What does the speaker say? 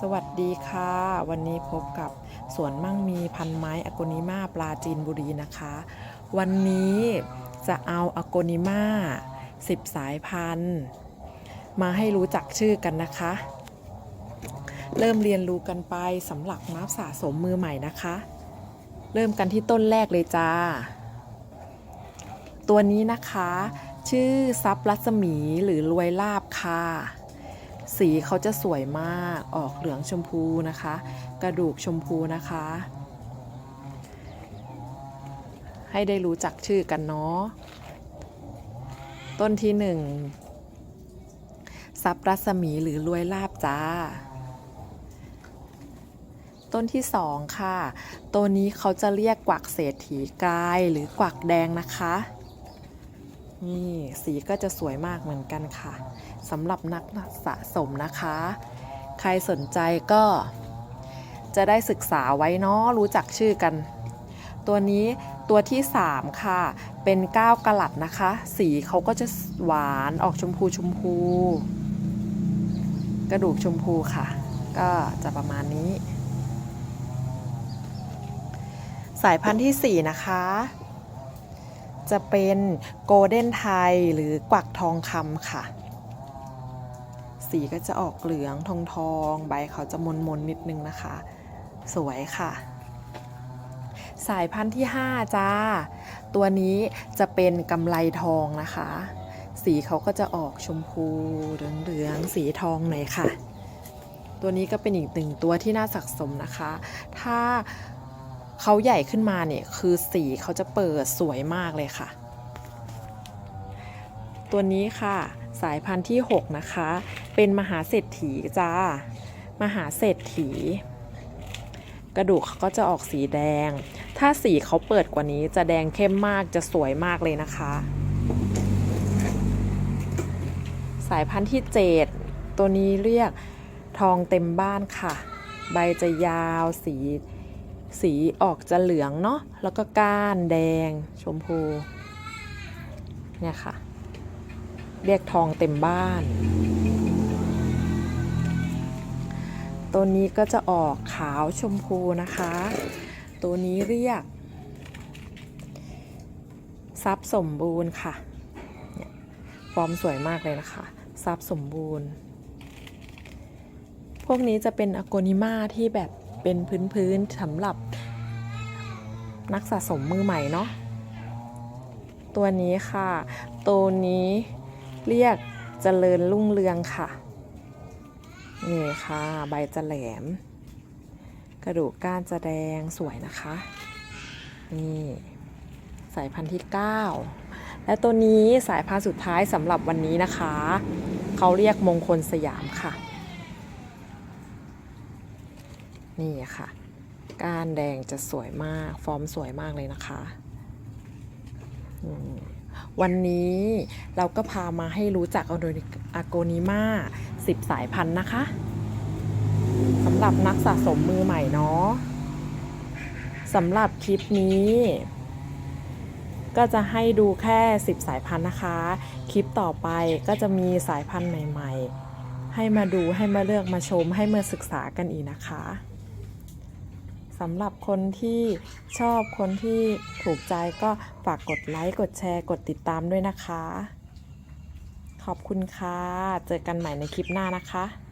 สวัสดีค่ะ วันนี้พบกับสวนมั่งมีพันไม้อโกนิมาปลาจีนบุรีนะคะ วันนี้จะเอาอโกนิมา10สายพันธุ์มาให้รู้จักชื่อกันนะคะ เริ่มเรียนรู้กันไปสำหรับนักสะสมมือใหม่นะคะ เริ่มกันที่ต้นแรกเลยจ้า ตัวนี้นะคะ ชื่อซับรัศมีหรือรวยลาบค่ะ สีเขาจะสวยมากออกเหลืองชมพูนะคะ กระดูกชมพูนะคะ ให้ได้รู้จักชื่อกันเนาะต้นที่หนึ่งซับรัศมีหรือรวยลาบจ้า ต้นที่สองค่ะ ตัวนี้เขาจะเรียกกวักเศรษฐีกายหรือกวักแดงนะคะ นี่สีก็จะสวยมากเหมือนกันค่ะสำหรับนักสะสมนะคะ ใครสนใจก็จะได้ศึกษาไว้เนาะรู้จักชื่อกัน ตัวนี้ตัวที่ 3 ค่ะ เป็น 9กะลัดนะคะ สีเขาก็จะหวานออกชมพูชมพู กระดูกชมพูค่ะ ก็จะประมาณนี้ สายพันธุ์ที่ 4 นะคะ จะเป็นโกลเด้นไทยหรือกวักทองคำค่ะ สีก็จะออกเหลืองทองทองใบเขาจะมนมนๆนิดนึงนะคะ สวยค่ะ สายพันธุ์ที่ 5 จ้า ตัวนี้จะเป็นกำไลทองนะคะ สีเขาก็จะออกชมพูเหลืองๆสีทองหน่อยค่ะ ตัวนี้ก็เป็นอีกหนึ่งตัวที่น่าสะสมนะคะ ถ้า เขาใหญ่ขึ้นมาเนี่ยคือสีเขาจะเปิดสวยมากเลยค่ะ ตัวนี้ค่ะสายพันธุ์ที่ 6 นะคะ เป็นมหาเศรษฐีจ้า มหาเศรษฐี กระดูกเขาก็จะออกสีแดง ถ้าสีเขาเปิดกว่านี้จะแดงเข้มมากจะสวยมากเลยนะคะ สายพันธุ์ที่ 7 ตัวนี้เรียกทองเต็มบ้านค่ะ ใบจะยาวสี สีออกจะเหลืองเนาะแล้วก็ก้านแดงชมพูเนี่ยค่ะ เรียกทองเต็มบ้านตัวนี้ก็จะออกขาวชมพูนะคะ ตัวนี้เรียกทรัพย์สมบูรณ์ค่ะฟอร์มสวยมากเลยนะคะทรัพย์สมบูรณ์ พวกนี้จะเป็นอโกนิมาที่แบบ เป็นพื้นๆสำหรับนักสะสมมือใหม่เนาะตัวนี้ค่ะ ตัวนี้เรียกเจริญรุ่งเรืองค่ะ นี่ค่ะ ใบจะแหลม กระดูกก้านจะแดงสวยนะคะ นี่สายพันธุ์ที่ 9 และตัวนี้สายพันธุ์สุดท้ายสำหรับวันนี้นะคะ เขาเรียกมงคลสยามค่ะ นี่ค่ะ ก้านแดงจะสวยมาก ฟอร์มสวยมากเลยนะคะ วันนี้เราก็พามาให้รู้จักอโกนิมา10สายพันธุ์นะคะสำหรับนักสะสมมือใหม่เนาะสำหรับคลิปนี้ ก็จะให้ดูแค่ 10 สายพันธุ์นะคะ คลิปต่อไปก็จะมีสายพันธุ์ใหม่ ๆ ให้มาดูให้มาเลือกมาชมให้มาศึกษากันอีกนะคะ สำหรับคนที่ชอบคนที่ถูกใจก็ฝากกดไลค์กดแชร์ กดติดตามด้วยนะคะ ขอบคุณค่ะ เจอกันใหม่ในคลิปหน้านะคะ